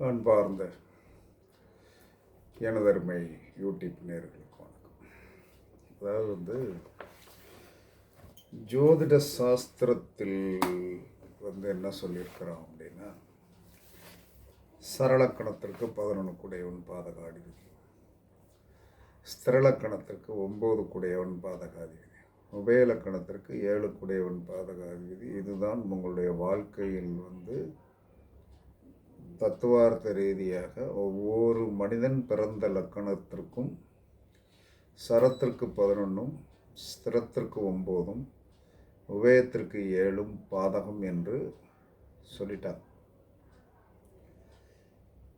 அன்பார்ந்த எனதருமை யூடியூப் நேர்களுக்கு வணக்கம். அதாவது வந்து ஜோதிட சாஸ்திரத்தில் வந்து என்ன சொல்லியிருக்கிறோம் அப்படின்னா சரளக்கணத்திற்கு பதினொன்று குடையவன் பாதகாதி விதி ஸ்திரலக்கணத்திற்கு ஒம்பது குடையவன் பாதகாதி விதி உபயலக்கணத்திற்கு ஏழு குடையவன் பாதகாதி விதி இதுதான் உங்களுடைய வாழ்க்கையில் வந்து தத்துவார்த்த ரீதியாக ஒவ்வொரு மனிதன் பிறந்த லக்கணத்திற்கும் சரத்திற்கு பதினொன்றும் ஸ்திரத்திற்கு ஒம்போதும் உபயத்திற்கு ஏழும் பாதகம் என்று சொல்லிட்டாங்க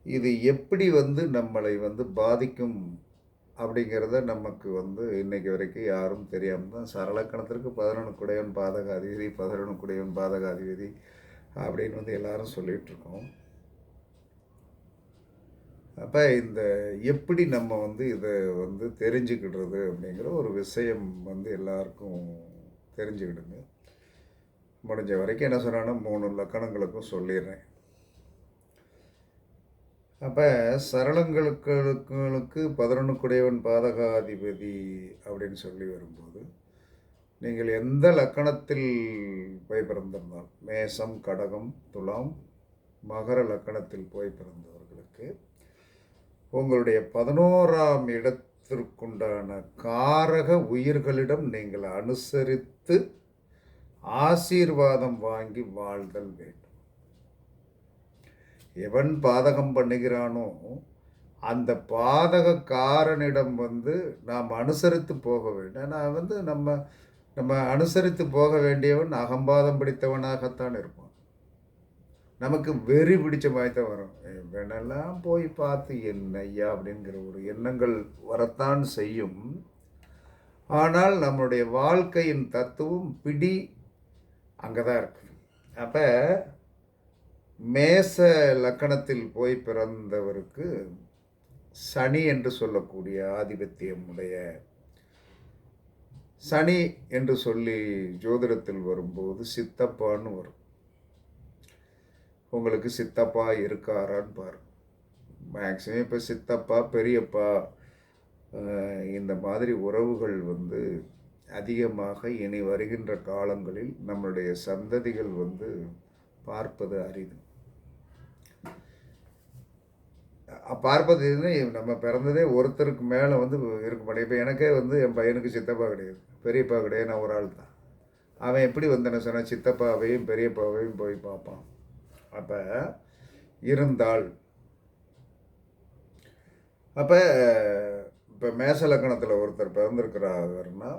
இது எப்படி வந்து நம்மளை வந்து பாதிக்கும் அப்படிங்கிறத நமக்கு வந்து இன்னைக்கு வரைக்கும் யாரும் தெரியாமல் தான் சரலக்கணத்திற்கு பதினொன்று குடையவன் பாதக அதிபதி பதினொன்று குடையவன் பாதக அதிபதி அப்படின்னு வந்து எல்லாரும் சொல்லிகிட்ருக்கோம் இருக்கோம். அப்போ இந்த எப்படி நம்ம வந்து இதை வந்து தெரிஞ்சுக்கிடுறது அப்படிங்கிற ஒரு விஷயம் வந்து எல்லாருக்கும் தெரிஞ்சுக்கிடுங்க. முடிஞ்ச வரைக்கும் என்ன சொன்னான்னா மூணு லக்கணங்களுக்கும் சொல்லிடுறேன். அப்போ சரளங்களுக்கு பதினொன்றுக்குடையவன் பாதகாதிபதி அப்படின்னு சொல்லி வரும்போது நீங்கள் எந்த லக்கணத்தில் போய் பிறந்திருந்தால்? மேசம் கடகம் துலாம் மகர லக்கணத்தில் போய் பிறந்தவர்களுக்கு உங்களுடைய பதினோராம் இடத்திற்குண்டான காரக உயிர்களிடம் நீங்கள் அனுசரித்து ஆசீர்வாதம் வாங்கி வாழ்தல் வேண்டும். எவன் பாதகம் பண்ணுகிறானோ அந்த பாதகக்காரனிடம் வந்து நாம் அனுசரித்து போக வேண்டும். நான் வந்து நம்ம நம்ம அனுசரித்து போக வேண்டியவன் அகம்பாதம் பிடித்தவனாகத்தான் இருப்பான். நமக்கு வெறி பிடிச்ச மாதிரி தான் வரும். வேணெல்லாம் போய் பார்த்து என்ன ஐயா அப்படிங்கிற ஒரு எண்ணங்கள் வரத்தான் செய்யும். ஆனால் நம்மளுடைய வாழ்க்கையின் தத்துவம் பிடி அங்கே தான் இருக்குது அப்போ மேச லக்கணத்தில் போய் பிறந்தவருக்கு சனி என்று சொல்லக்கூடிய ஆதிபத்தியம் உடைய சனி என்று சொல்லி ஜோதிடத்தில் வரும்போது சித்தப்பான்னு வரும். உங்களுக்கு சித்தப்பா இருக்காரான்னு பாரு. மேக்ஸிமம் இப்போ சித்தப்பா பெரியப்பா இந்த மாதிரி உறவுகள் வந்து அதிகமாக இனி வருகின்ற காலங்களில் நம்மளுடைய சந்ததிகள் வந்து பார்ப்பது அரிது. பார்ப்பது நம்ம பிறந்ததே ஒருத்தருக்கு மேலே வந்து இருக்க மாட்டேன் இப்போ எனக்கே வந்து என் பையனுக்கு சித்தப்பா கிடையாது. பெரியப்பா கிடையாது. நான் ஒரு ஆள் தான் அவன் எப்படி வந்தேன்னு சொன்னால் சித்தப்பாவையும் பெரியப்பாவையும் போய் பார்ப்பான். அப்போ இருந்தால் அப்போ இப்போ மேசலக்கணத்தில் ஒருத்தர் பிறந்திருக்கிறாருன்னா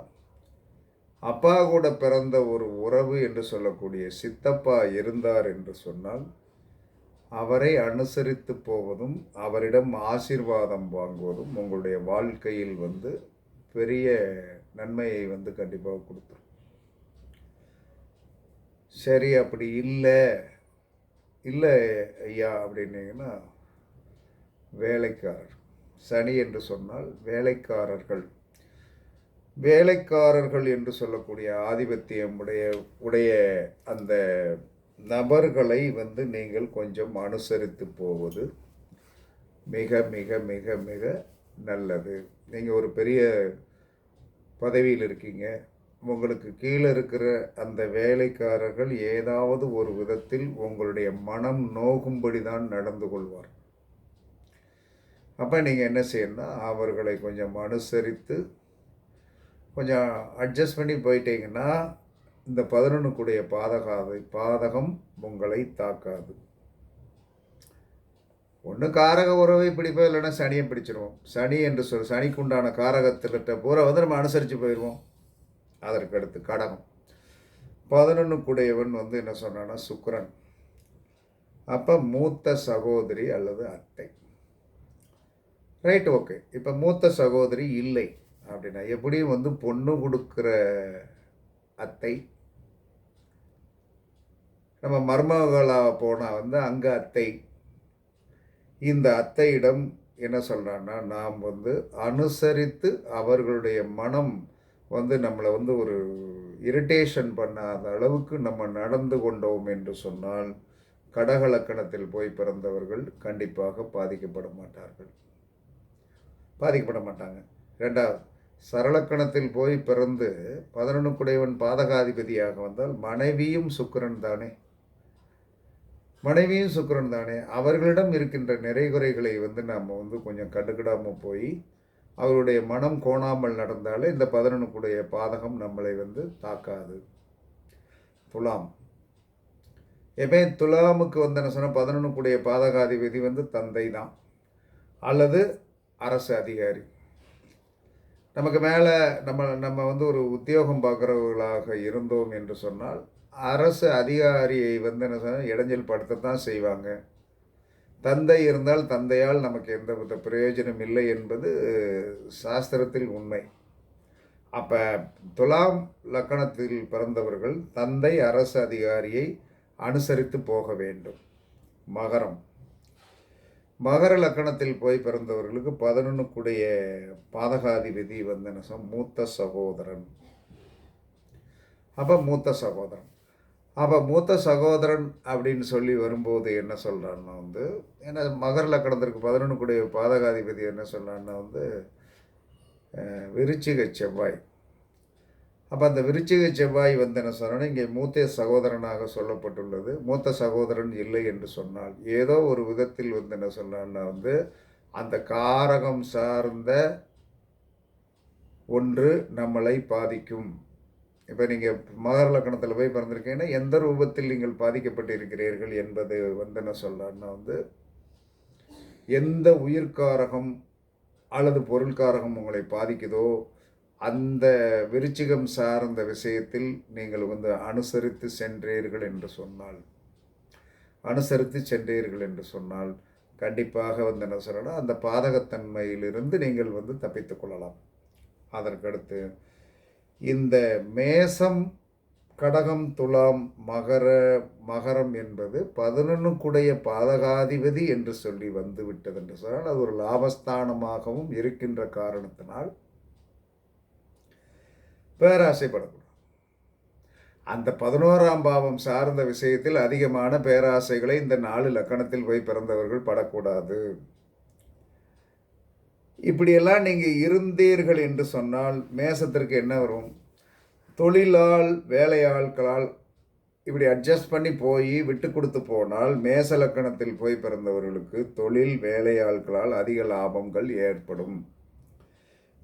அப்பா கூட பிறந்த ஒரு உறவு என்று சொல்லக்கூடிய சித்தப்பா இருந்தார் என்று சொன்னால் அவரை அனுசரித்து போவதும் அவரிடம் ஆசீர்வாதம் வாங்குவதும் உங்களுடைய வாழ்க்கையில் வந்து பெரிய நன்மையை வந்து கண்டிப்பாக கொடுத்துரும். சரி அப்படி இல்லை. இல்லை ஐயா அப்படின்னீங்கன்னா வேலைக்காரர் சனி என்று சொன்னால் வேலைக்காரர்கள். வேலைக்காரர்கள் என்று சொல்லக்கூடிய ஆதிபத்தியம் உடைய உடைய அந்த நபர்களை வந்து நீங்கள் கொஞ்சம் அனுசரித்து போவது மிக மிக மிக மிக நல்லது. நீங்கள் ஒரு பெரிய பதவியில் இருக்கீங்க. உங்களுக்கு கீழே இருக்கிற அந்த வேலைக்காரர்கள் ஏதாவது ஒரு விதத்தில் உங்களுடைய மனம் நோகும்படி தான் நடந்து கொள்வார். அப்போ நீங்கள் என்ன செய்யணும்னா அவர்களை கொஞ்சம் அனுசரித்து கொஞ்சம் அட்ஜஸ்ட் பண்ணி போயிட்டீங்கன்னா இந்த பதினொன்றுக்குடைய பாதகாதை பாதகம் உங்களை தாக்காது. ஒன்று காரக உறவை பிடிப்போம் இல்லைன்னா சனியை பிடிச்சிருவோம். சனி என்று சொல் சனிக்குண்டான காரகத்துக்கிட்ட காரகத்திட்ட பூரா வந்து நம்ம அனுசரித்து போயிடுவோம் அதற்கு அடுத்து கடகம். பதினொன்றுக்குடையவன் வந்து என்ன சொன்னான்னா சுக்கரன். அப்போ மூத்த சகோதரி அல்லது அத்தை. ரைட் ஓகே இப்போ மூத்த சகோதரி இல்லை அப்படின்னா எப்படியும் வந்து பொண்ணு கொடுக்குற அத்தை. நம்ம மர்மகளாக போனால் வந்து அங்கே அத்தை. இந்த அத்தையிடம் என்ன சொல்கிறான்னா நாம் வந்து அனுசரித்து அவர்களுடைய மனம் வந்து நம்மளை வந்து ஒரு இரிட்டேஷன் பண்ணாத அளவுக்கு நம்ம நடந்து கொண்டோம் என்று சொன்னால் கடகலக்கணத்தில் போய் பிறந்தவர்கள் கண்டிப்பாக பாதிக்கப்பட மாட்டார்கள். பாதிக்கப்பட மாட்டாங்க. ரெண்டாவது சரளக்கணத்தில் போய் பிறந்து பதினொன்றுக்குடையவன் பாதகாதிபதியாக வந்தால் மனைவியும் சுக்கிரன் தானே? மனைவியும் சுக்கிரன் தானே? அவர்களிடம் இருக்கின்ற நிறைகுறைகளை வந்து நாம் வந்து கொஞ்சம் கண்டுக்கிடாமல் போய் அவருடைய மனம் கோணாமல் நடந்தாலே இந்த பதினொன்றுக்குடைய பாதகம் நம்மளை வந்து தாக்காது. துலாம். எப்பயும் துலாமுக்கு வந்து என்ன சொன்னால் பதினொன்றுக்குடைய பாதகாதிபதி வந்து தந்தை தான். அல்லது அரசு அதிகாரி. நமக்கு மேலே நம்ம நம்ம வந்து ஒரு உத்தியோகம் பார்க்குறவர்களாக இருந்தோம் என்று சொன்னால் அரசு அதிகாரியை வந்து என்ன சொன்னால் இடைஞ்சல் படுத்த தான் செய்வாங்க. தந்தை இருந்தால் தந்தையால் நமக்கு எந்த வித பிரயோஜனம் இல்லை என்பது சாஸ்திரத்தில் உண்மை. அப்போ துலாம் லக்கணத்தில் பிறந்தவர்கள் தந்தை அரசு அதிகாரியை அனுசரித்து போக வேண்டும். மகரம். மகர லக்கணத்தில் போய் பிறந்தவர்களுக்கு பதினொன்றுக்குடைய பாதகாதிபதி வந்து என்ன மூத்த சகோதரன். அப்போ மூத்த சகோதரன். அப்போ மூத்த சகோதரன் அப்படின்னு சொல்லி வரும்போது என்ன சொல்கிறான்னா வந்து ஏன்னா கடந்திருக்கு லக்கணத்திற்கு பதினொன்றுக்குடைய பாதகாதிபதி என்ன சொல்கிறான்னா வந்து விருச்சிக செவ்வாய். அப்போ அந்த விருச்சிக செவ்வாய் வந்து என்ன சொன்னோன்னா இங்கே மூத்த சகோதரனாக சொல்லப்பட்டுள்ளது. மூத்த சகோதரன் இல்லை என்று சொன்னால் ஏதோ ஒரு விதத்தில் வந்து என்ன சொன்னான்னா வந்து அந்த காரகம் சார்ந்த ஒன்று நம்மளை பாதிக்கும். இப்போ நீங்கள் மகர லக்கணத்தில் போய் பிறந்திருக்கீங்கன்னா எந்த ரூபத்தில் நீங்கள் பாதிக்கப்பட்டிருக்கிறீர்கள் என்பது வந்து என்ன சொல்லலாம்னா வந்து எந்த உயிர்காரகம் அல்லது பொருள்காரகம் உங்களை பாதிக்குதோ அந்த விருச்சிகம் சார்ந்த விஷயத்தில் நீங்கள் வந்து அனுசரித்து சென்றீர்கள் என்று சொன்னால் அனுசரித்து சென்றீர்கள் என்று சொன்னால் கண்டிப்பாக வந்து என்ன சொல்லணும் அந்த பாதகத்தன்மையிலிருந்து நீங்கள் வந்து தப்பித்துக் கொள்ளலாம். அதற்கடுத்து இந்த மேசம் கடகம் துலாம் மகர மகரம் என்பது பதினொன்றுக்குடைய பாதகாதிபதி என்று சொல்லி வந்துவிட்டது என்று சொன்னால் அது ஒரு லாபஸ்தானமாகவும் இருக்கின்ற காரணத்தினால் பேராசைப்படக்கூடாது. அந்த பதினோராம் பாவம் சார்ந்த விஷயத்தில் அதிகமான பேராசைகளை இந்த நாலு லக்கணத்தில் போய் பிறந்தவர்கள் படக்கூடாது. இப்படியெல்லாம் நீங்கள் இருந்தீர்கள் என்று சொன்னால் மேசத்திற்கு என்ன வரும்? தொழிலால் வேலையாட்களால் இப்படி அட்ஜஸ்ட் பண்ணி போய் விட்டு கொடுத்து போனால் மேச லக்கணத்தில் போய் பிறந்தவர்களுக்கு தொழில் வேலையாட்களால் அதிக லாபங்கள் ஏற்படும்.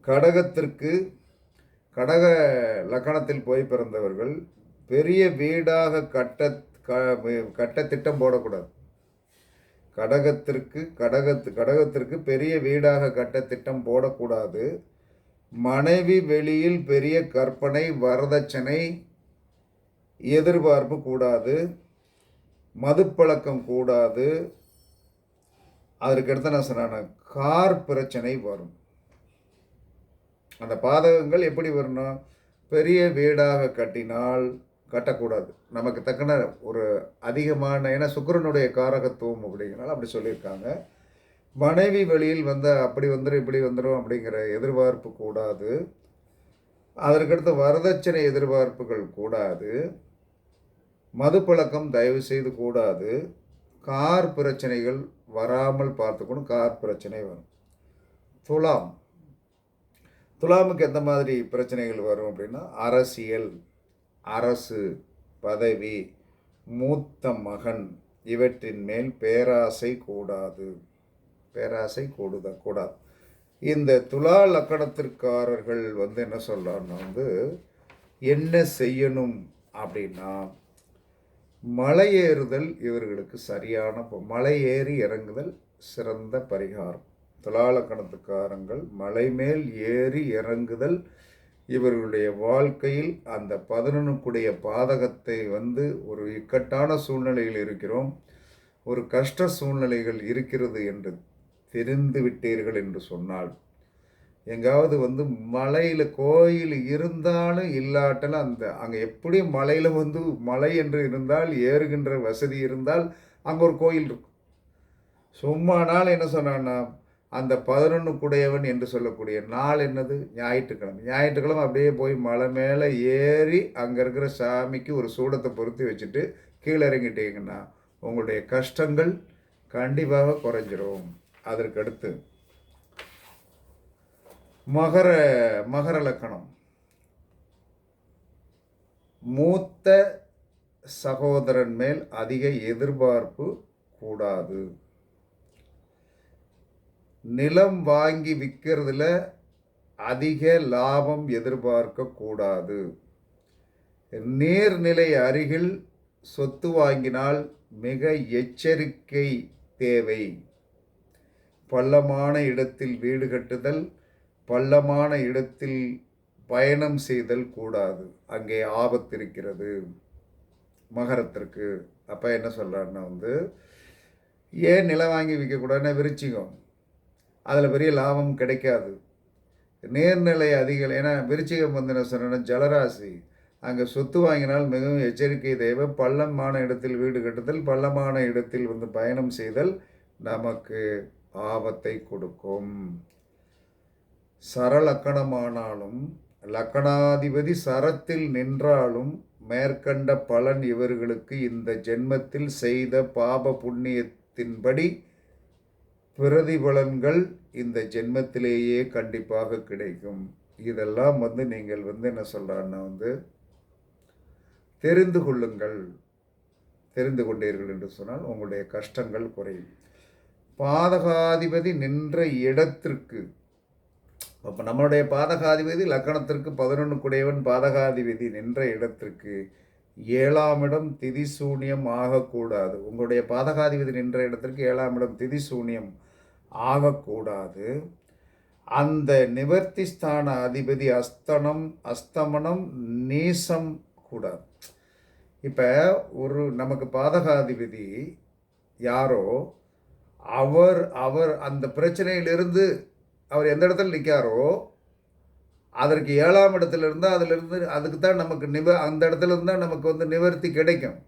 கடகத்திற்கு கடக லக்கணத்தில் போய் பிறந்தவர்கள் பெரிய வீடாக கட்ட க- கட்ட திட்டம் போடக்கூடாது. கடகத்திற்கு கடகத்து கடகத்திற்கு பெரிய வீடாக கட்ட திட்டம் போடக்கூடாது. மனைவி வெளியில் பெரிய கற்பனை வரதட்சணை எதிர்பார்ப்பு கூடாது. மதுப்பழக்கம் கூடாது. அதற்கடுத்து நான் சொன்னேன் கார் பிரச்சனை வரும். அந்த பாதகங்கள் எப்படி வரணும் பெரிய வீடாக கட்டினால் கட்டக்கூடாது. நமக்கு தக்கன ஒரு அதிகமான ஏன்னா சுக்கிரனுடைய காரகத்துவம் அப்படிங்கிறனால அப்படி சொல்லியிருக்காங்க. மனைவி வெளியில் வந்து அப்படி வந்துடும் இப்படி வந்துடும் அப்படிங்கிற எதிர்பார்ப்பு கூடாது. அதற்கடுத்து வரதட்சணை எதிர்பார்ப்புகள் கூடாது. மதுப்பழக்கம் தயவு செய்து கூடாது. கார் பிரச்சனைகள் வராமல் பார்த்துக்கணும். கார் பிரச்சனை வரும். துலாம். துலாமுக்கு எந்த மாதிரி பிரச்சனைகள் வரும் அப்படின்னா அரசியல். அரசு பதவி மூத்த மகன் இவற்றின் மேல் பேராசை கூடாது. பேராசை கூடுத கூடாது. இந்த துலா லக்கணத்திற்காரர்கள் வந்து என்ன சொல்கிறான்னா வந்து என்ன செய்யணும் அப்படின்னா மலையேறுதல் இவர்களுக்கு சரியான மலை ஏறி இறங்குதல் சிறந்த பரிகாரம். துலாலக்கணத்துக்காரங்கள் மலை மேல் ஏறி இறங்குதல் இவர்களுடைய வாழ்க்கையில் அந்த பதினொன்றுக்குடைய பாதகத்தை வந்து ஒரு இக்கட்டான சூழ்நிலையில் இருக்கிறோம். ஒரு கஷ்ட சூழ்நிலைகள் இருக்கிறது என்று தெரிந்து விட்டீர்கள் என்று சொன்னால் எங்காவது வந்து மலையில் கோயில் இருந்தாலும் இல்லாட்டலும் அந்த அங்கே எப்படி மலையில் வந்து மலை என்று இருந்தால் ஏறுகின்ற வசதி இருந்தால் அங்கே ஒரு கோயில் இருக்கும். சும்மா நாள் என்ன சொன்னான்னா அந்த பதினொன்று குடையவன் என்று சொல்லக்கூடிய நாள் என்னது? ஞாயிற்றுக்கிழமை. ஞாயிற்றுக்கிழமை அப்படியே போய் மலை மேலே ஏறி அங்கே இருக்கிற சாமிக்கு ஒரு சூடத்தை பொருத்தி வச்சுட்டு கீழே இறங்கிட்டீங்கன்னா உங்களுடைய கஷ்டங்கள் கண்டிப்பாக குறைஞ்சிரும். அதற்கடுத்து மகர மகர லக்கணம். மூத்த சகோதரன் மேல் அதிக எதிர்பார்ப்பு கூடாது. நிலம் வாங்கி விற்கிறதுல அதிக லாபம் எதிர்பார்க்கக்கூடாது நீர்நிலை அருகில் சொத்து வாங்கினால் மிக எச்சரிக்கை தேவை. பள்ளமான இடத்தில் வீடு கட்டுதல் பள்ளமான இடத்தில் பயணம் செய்தல் கூடாது. அங்கே ஆபத்து இருக்கிறது. மகரத்திற்கு அப்போ என்ன சொல்கிறாருன்னா வந்து ஏன் நிலம் வாங்கி விற்கக்கூடாதுன்னா விருச்சிகம். அதில் பெரிய லாபம் கிடைக்காது. நேர்நிலை அதிகம் ஏன்னா விருச்சிகம் வந்து ஜலராசி. அங்கே சொத்து வாங்கினால் மிகவும் எச்சரிக்கை தேவை. பள்ளமான இடத்தில் வீடு கட்டுதல் பள்ளமான இடத்தில் வந்து பயணம் செய்தல் நமக்கு ஆபத்தை கொடுக்கும். சரலக்கணமானாலும் லக்கணாதிபதி சரத்தில் நின்றாலும் மேற்கண்ட பலன் இவர்களுக்கு இந்த ஜென்மத்தில் செய்த பாப புண்ணியத்தின்படி பிரதிபலன்கள் இந்த ஜென்மத்திலேயே கண்டிப்பாக கிடைக்கும். இதெல்லாம் வந்து நீங்கள் வந்து என்ன சொல்கிறான்னா வந்து தெரிந்து கொள்ளுங்கள். தெரிந்து கொண்டீர்கள் என்று சொன்னால் உங்களுடைய கஷ்டங்கள் குறையும். பாதகாதிபதி நின்ற இடத்திற்கு அப்போ நம்மளுடைய பாதகாதிபதி லக்கணத்திற்கு பதினொன்று குடையவன் பாதகாதிபதி நின்ற இடத்திற்கு ஏழாம் இடம் திதிசூன்யம் ஆகக்கூடாது. உங்களுடைய பாதகாதிபதி நின்ற இடத்திற்கு ஏழாம் இடம் திதிசூன்யம் ஆகக்கூடாது. அந்த நிவர்த்தி ஸ்தான அதிபதி அஸ்தனம் அஸ்தமனம் நீசம் கூடாது இப்போ ஒரு நமக்கு பாதகாதிபதி யாரோ அவர் அவர் அந்த பிரச்சனையிலிருந்து அவர் எந்த இடத்துல நிற்காரோ அதற்கு ஏழாம் இடத்துல இருந்தால் அதிலிருந்து அதுக்கு தான் நமக்கு நிவ அந்த இடத்துல இருந்தால் நமக்கு வந்து நிவர்த்தி கிடைக்கும்.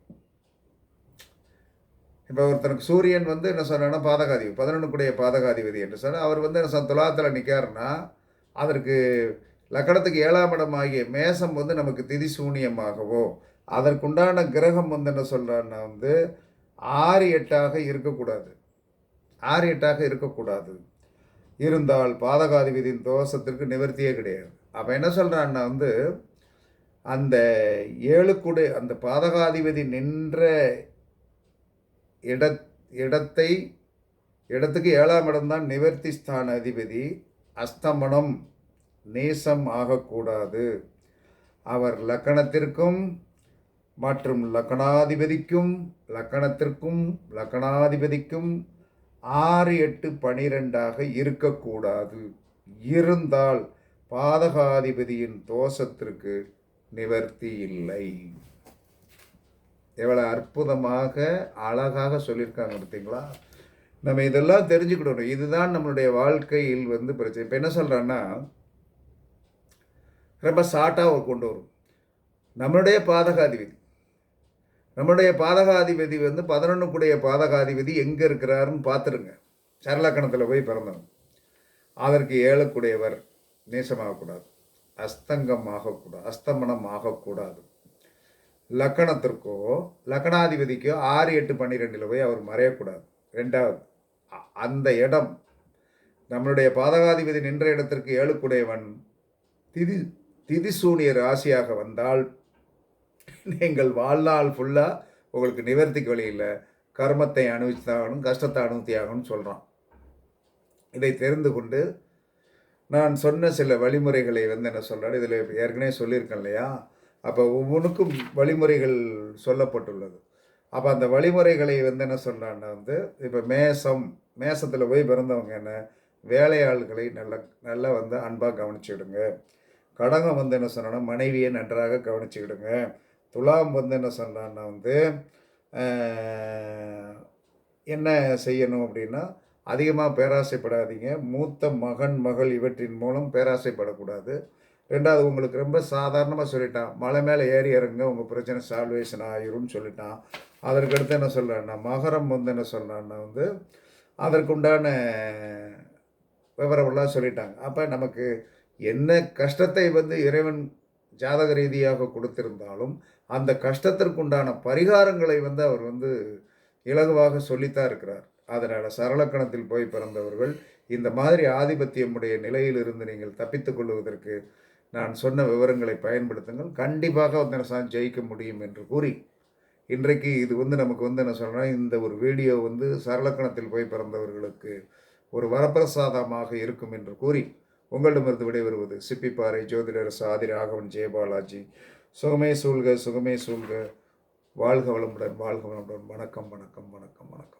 இப்போ ஒருத்தனுக்கு சூரியன் வந்து என்ன சொன்னா பாதகாதிபதி பதினொன்றுக்குடைய பாதகாதிபதி என்று சொன்னால் அவர் வந்து என்ன சொன்ன துலாத்தில் நிற்காருன்னா அதற்கு லக்கணத்துக்கு ஏழாம் இடம் ஆகிய மேசம் வந்து நமக்கு திதி சூனியமாகவோ அதற்குண்டான கிரகம் வந்து என்ன சொல்கிறான்னா வந்து ஆறு எட்டாக இருக்கக்கூடாது. ஆறு எட்டாக இருக்கக்கூடாது. இருந்தால் பாதகாதிபதியின் தோஷத்திற்கு நிவர்த்தியே கிடையாது. அப்போ என்ன சொல்கிறான்னா வந்து அந்த ஏழுக்குடை அந்த பாதகாதிபதி நின்ற இட இடத்தை இடத்துக்கு ஏழாம் இடம்தான் நிவர்த்தி ஸ்தான அதிபதி. அஸ்தமனம் நேசம் ஆகக்கூடாது. அவர் லக்கணத்திற்கும் மற்றும் லக்கணாதிபதிக்கும் லக்கணத்திற்கும் லக்கணாதிபதிக்கும் ஆறு எட்டு பனிரெண்டாக இருக்கக்கூடாது. இருந்தால் பாதகாதிபதியின் தோஷத்திற்கு நிவர்த்தி இல்லை. எவ்வளோ அற்புதமாக அழகாக சொல்லியிருக்காங்க பார்த்தீங்களா? நம்ம இதெல்லாம் தெரிஞ்சுக்கிடணும். இதுதான் நம்மளுடைய வாழ்க்கையில் வந்து பிரச்சனை. இப்போ என்ன சொல்கிறேன்னா ரொம்ப ஷார்ட்டாக கொண்டு வரும். நம்மளுடைய பாதகாதிபதி. நம்மளுடைய பாதகாதிபதி வந்து பதினொன்றுக்குடைய பாதகாதிபதி எங்கே இருக்கிறாருன்னு பார்த்துருங்க சரலக்கணத்தில் போய் பிறந்தணும் அதற்கு ஏழுக்குடையவர் நேசமாகக்கூடாது. அஸ்தங்கம் ஆகக்கூடாது அஸ்தமனம் ஆகக்கூடாது லக்கணத்திற்கோ லக்கணாதிபதிக்கோ ஆறு எட்டு பன்னிரெண்டில் போய் அவர் மறையக்கூடாது. ரெண்டாவது அந்த இடம் நம்மளுடைய பாதகாதிபதி நின்ற இடத்திற்கு ஏழுக்குடையவன் திதி திதிசூனிய ராசியாக வந்தால் நீங்கள் வாழ்நாள் ஃபுல்லாக உங்களுக்கு நிவர்த்திக்கு வழியில் கர்மத்தை அனுபவித்தாகணும் கஷ்டத்தை அனுபவித்தாகணும்னு சொல்கிறான் இதை தெரிந்து கொண்டு நான் சொன்ன சில வழிமுறைகளை வந்து என்ன சொல்கிறாரு இதில் ஏற்கனவே சொல்லியிருக்கேன் இல்லையா? அப்போ ஒவ்வொன்றுக்கும் வழிமுறைகள் சொல்லப்பட்டுள்ளது. அப்போ அந்த வழிமுறைகளை வந்து என்ன சொல்கிறான்னா வந்து இப்போ மேசம் மேசத்தில் போய் பிறந்தவங்க என்ன வேலையாள்களை நல்ல நல்லா வந்து அன்பாக கவனிச்சுக்கிடுங்க. கடகம் வந்து என்ன சொன்னா மனைவியை நன்றாக கவனிச்சுக்கிடுங்க. துலாம் வந்து என்ன சொன்னான்னா வந்து என்ன செய்யணும் அப்படின்னா அதிகமாக பேராசைப்படாதீங்க. மூத்த மகன் மகள் இவற்றின் மூலம் பேராசைப்படக்கூடாது. ரெண்டாவது உங்களுக்கு ரொம்ப சாதாரணமாக சொல்லிட்டான். மலை மேலே ஏறி இறங்க உங்கள் பிரச்சனை சால்வேஷன் ஆயிரும்னு சொல்லிட்டான். அதற்கடுத்து என்ன சொல்கிறேன்னா மகரம் வந்து என்ன சொல்கிறான்னா வந்து அதற்குண்டான விவரமெல்லாம் சொல்லிட்டாங்க. அப்போ நமக்கு என்ன கஷ்டத்தை வந்து இறைவன் ஜாதக ரீதியாக கொடுத்திருந்தாலும் அந்த கஷ்டத்திற்குண்டான பரிகாரங்களை வந்து அவர் வந்து இலகுவாக சொல்லித்தான் இருக்கிறார். அதனால் சரளக்கணத்தில் போய் பிறந்தவர்கள் இந்த மாதிரி ஆதிபத்தியமுடைய நிலையிலிருந்து நீங்கள் தப்பித்து கொள்வதற்கு நான் சொன்ன விவரங்களை பயன்படுத்துங்கள். கண்டிப்பாக வந்து சார் ஜெயிக்க முடியும் என்று கூறி இன்றைக்கு இது வந்து நமக்கு வந்து என்ன சொல்கிறேன் இந்த ஒரு வீடியோ வந்து சரளக்கணத்தில் போய் பிறந்தவர்களுக்கு ஒரு வரப்பிரசாதமாக இருக்கும் என்று கூறி உங்களிடமிருந்து விடைபெறுவது சிப்பிப்பாறை ஜோதிடர் சாதி ராகவன் ஜெயபாலாஜி. சுகமே சூழ்க சுகமே சூழ்க. வாழ்க வளமுடன் வாழ்க வளமுடன். வணக்கம் வணக்கம் வணக்கம் வணக்கம்.